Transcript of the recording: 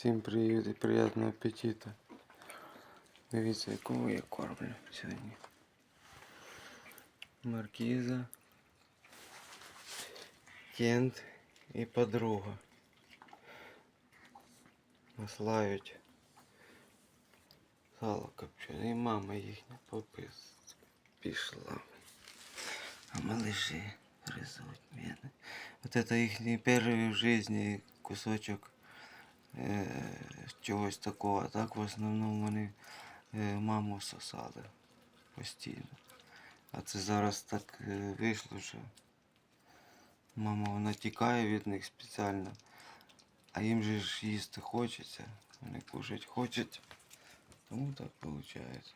Всім привіт і приємного апетиту. Дивіться, якого я кормлю сьогодні. Маркіза, Кент і подруга. Наслають сало копчене. І мама їхня попис пішла. А малыши гризуть мене. Вот это їхній перший в житті кусочок е, чогось такого. Так в основному вони е, маму сосали постійно. А це зараз так е, вийшло, що мама вона тікає від них спеціально. А їм же ж їсти хочеться. Вони кушать хочуть. Тому так виходить.